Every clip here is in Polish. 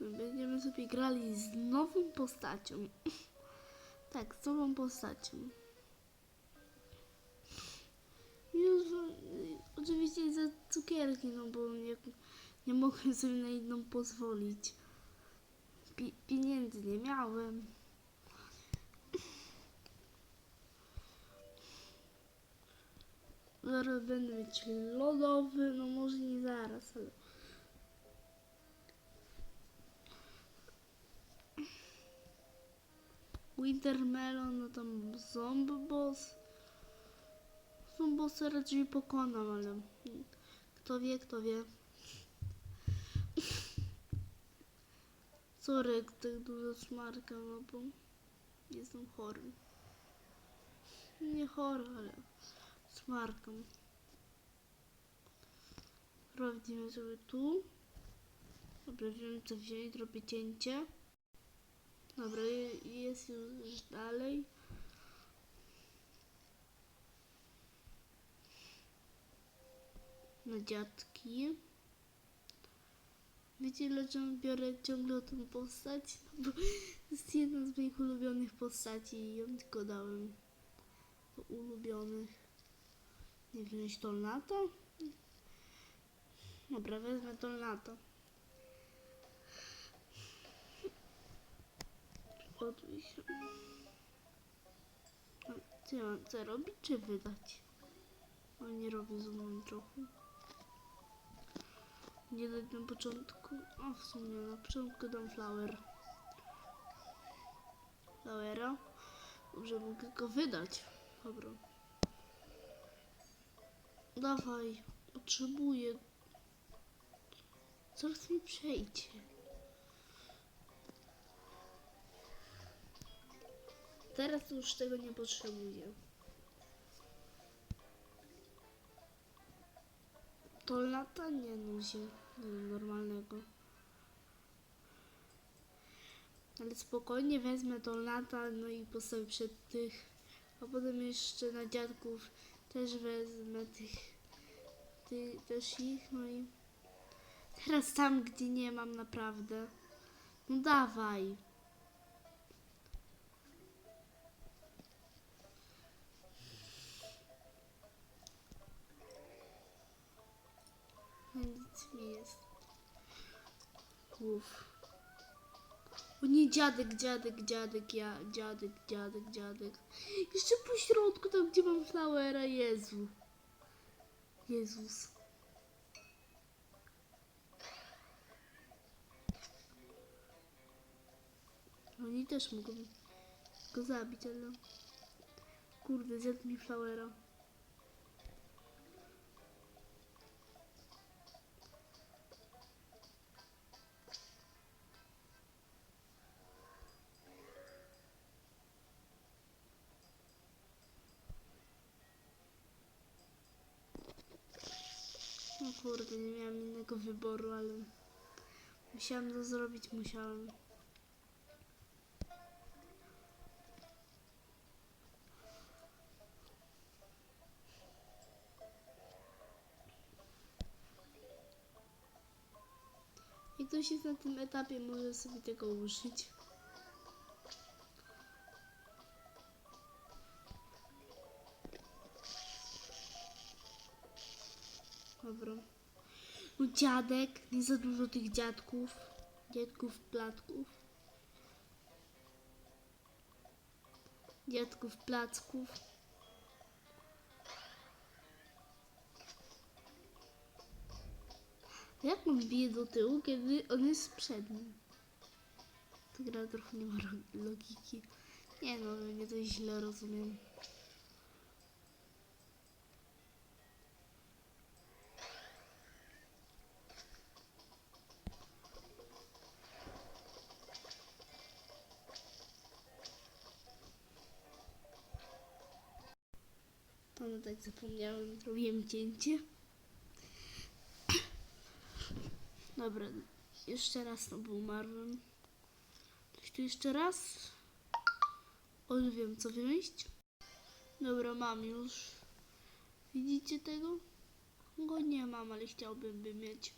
Będziemy sobie grali z nową postacią. Tak, z nową postacią. Już y, oczywiście za cukierki, no bo nie, nie mogłem sobie na inną pozwolić. Pi- pieniędzy nie miałem. Zaraz będę mieć lodowy, no może nie zaraz, ale... Wintermelon, no tam zombie boss. Zombossa raczej pokonam, ale kto wie, kto wie. Sorry, tak dużo smarkam, no bo jestem chory. Nie chory, ale smarkam. Sprawdzimy sobie tu. Dobra, wiem co wziąć, robię cięcie. Dobra, je- jest już dalej. Na dziadki. Wiecie dlaczego biorę ciągle tą postać? No bo jest jedna z moich ulubionych postaci i ją tylko dałem do ulubionych. Nie wziąć Tolnata? Dobra, wezmę Tolnata. Gotuj A Co ja mam co robić, czy wydać? O, nie robię ze mną trochę. Nie dać na początku. O, w sumie na początku dam flower. Flowera. Dobrze, mogę go wydać. Dobra. Dawaj. Potrzebuję. Zaraz mi przejdzie. Teraz już tego nie potrzebuję. To lata nie nuzi normalnego. Ale spokojnie wezmę to lata, no i postawię przed tych. A potem jeszcze na dziadków też wezmę tych, ty, też ich, no i teraz tam, gdzie nie mam naprawdę. No dawaj. Nic mi jest. Uff. O nie, dziadek, dziadek, dziadek, ja, dziadek, dziadek, dziadek. Jeszcze po środku, tam gdzie mam flowera, Jezu. Jezus. Oni też mogą go zabić, ale... Kurde, zjadł mi flowera. Nie miałam innego wyboru, ale musiałam to zrobić, musiałam. Jak ktoś jest na tym etapie, może sobie tego użyć. Dziadek, nie za dużo tych dziadków. Dziadków, platków. Dziadków, placków. Jak on bije do tyłu, kiedy on jest przed nim? Ta gra trochę nie ma logiki. Nie no, nie to źle rozumiem. No tak zapomniałem, zrobiłem cięcie. Dobra, jeszcze raz no bo umarłem. Coś tu jeszcze raz? O, już wiem co wziąć. Dobra, mam już. Widzicie tego? Go nie mam, ale chciałbym by mieć.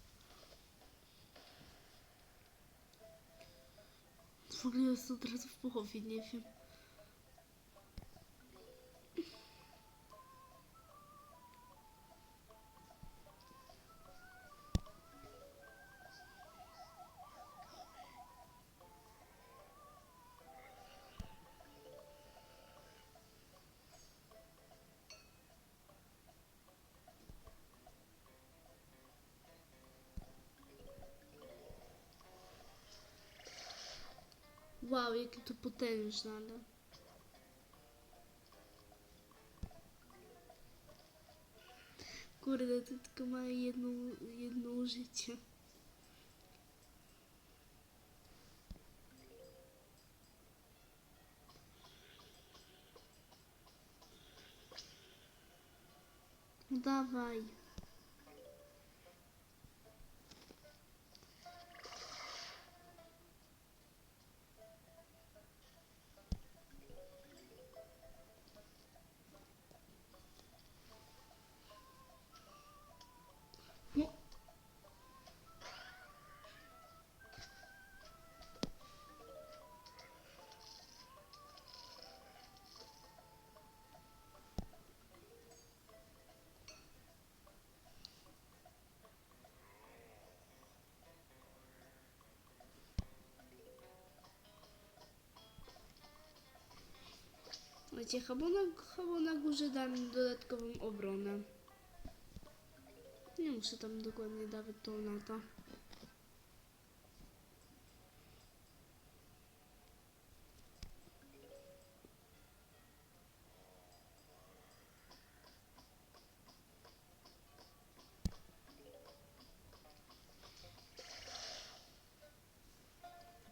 w ogóle jest od razu w połowie, nie wiem. Wow, jakie to potężne, ale... Kurde, to tylko ma jedno, jedno życie. No dawaj. Wiecie, chyba na, chyba na górze dam dodatkową obronę. Nie muszę tam dokładnie dawać to lata.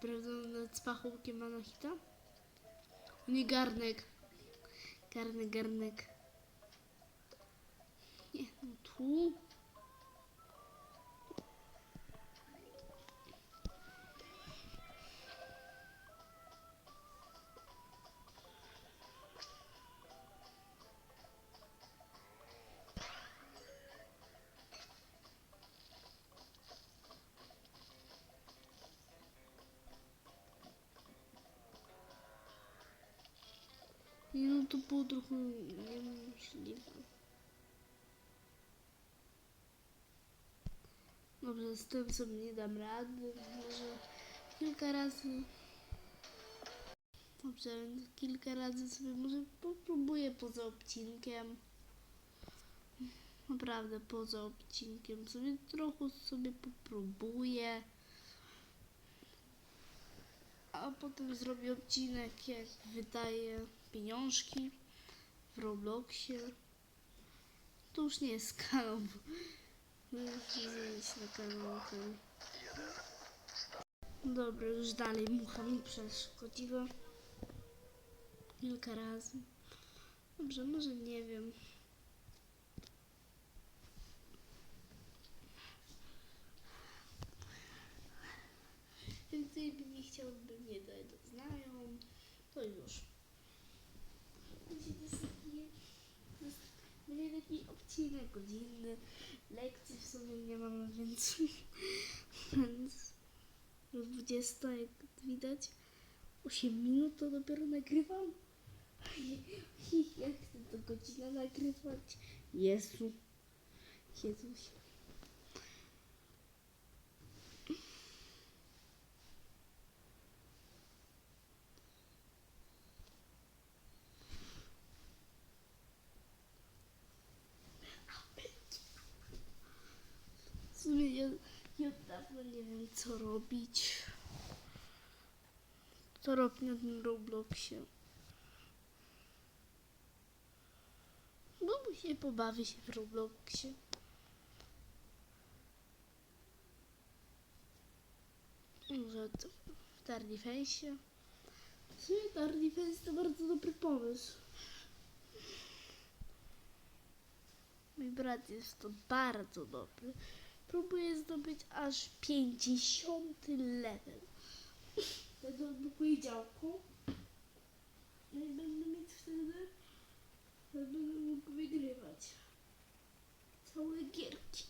Prawda nad spachołkiem ma na hita? Nie garnek. Garnek. Nie, no tu. No to było trochę niemożliwe. Dobrze, z tym sobie nie dam rady. Może kilka razy. Dobrze, kilka razy sobie może popróbuję poza odcinkiem. Naprawdę poza odcinkiem sobie trochę sobie popróbuję. A potem zrobię odcinek, jak wydaję pieniążki w Robloxie. To już nie jest kanał. bo- zmienić na kanał ten. Dobra, już dalej mucha mi przeszkodziła. Kilka razy. Dobrze, może nie wiem. Więcej by nie chciałbym nie dać znają, to już. Będzie taki odcinek godzinny. Lekcji w sumie nie mamy, więc, więc do 20, jak widać, 8 minut to dopiero nagrywam. Jak chcę to godzinę nagrywać? Jezu. Jezuś. W sumie ja, ja od dawna nie wiem co robić. Co robić na tym Robloxie. No się pobawię się w Robloxie. Może to w Tardifensie. W sumie Tardifense to bardzo dobry pomysł. Mój brat jest to bardzo dobry. Próbuję zdobyć aż 50 level. Będę odblokuję działko. No i będę mieć wtedy... Będę mógł wygrywać. Całe gierki.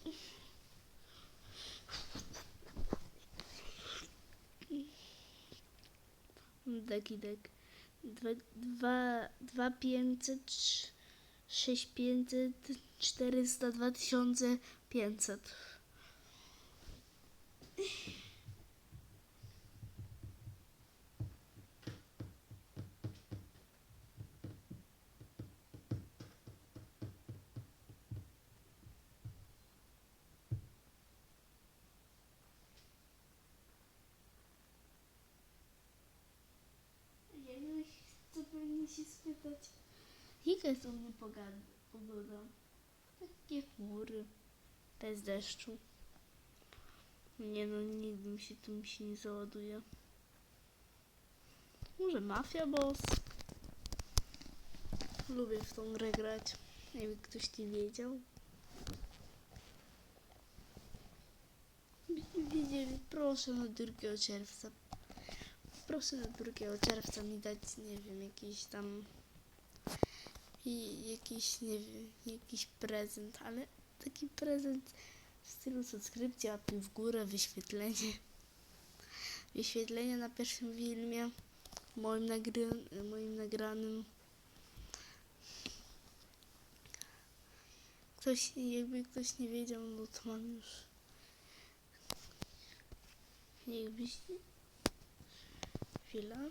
Deki dek. 2500, 6500, 400, 2500. jaka jest u mnie pogoda? Takie chmury, bez deszczu. Nie no, nigdy mi się tym się nie załaduje. Może Mafia Boss? Lubię w tą grę grać, jakby ktoś nie wiedział. Byście wiedzieli, proszę na 2 czerwca. Proszę na 2 czerwca mi dać, nie wiem, jakiś tam i jakiś, nie wiem, jakiś prezent, ale taki prezent w stylu subskrypcja, łapki w górę, wyświetlenie. Wyświetlenie na pierwszym filmie moim, nagry, moim nagranym. Ktoś, jakby ktoś nie wiedział, no to mam już jakbyś chwila.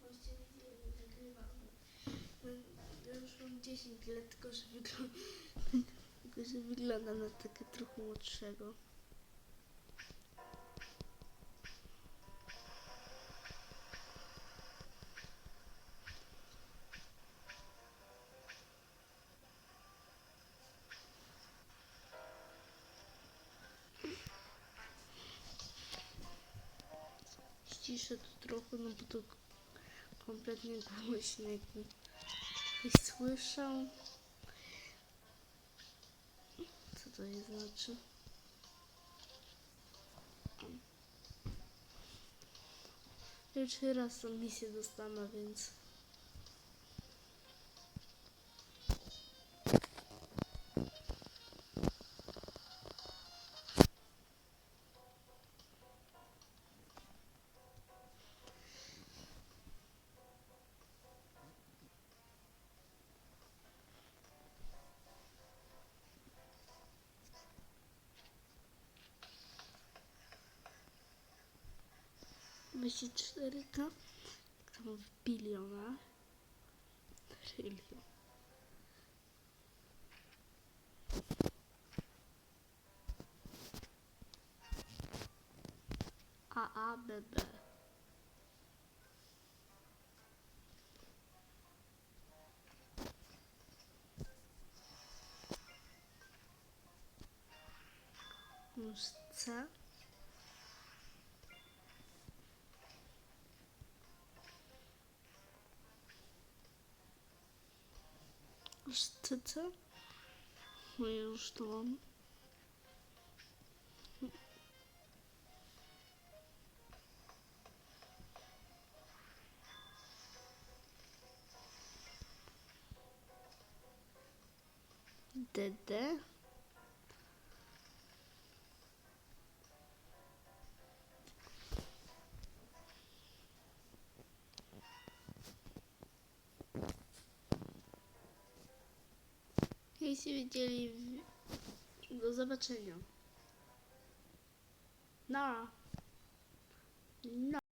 Właściwie nie nagrywam. Ja już mam 10 lat, tylko że wygląda, tylko, że wygląda na takie trochę młodszego. Ściszę to trochę, no bo to kompletnie głośno, ktoś słyszał. Co to jest znaczy? Jeszcze raz tą misję dostanę, więc... Myśli 4K? Tam w bilionach. Trylion. A, A, B, B. C. Już C, C. No ja już to mam. DD. Jeśli widzieli, w- do zobaczenia. Na. Na.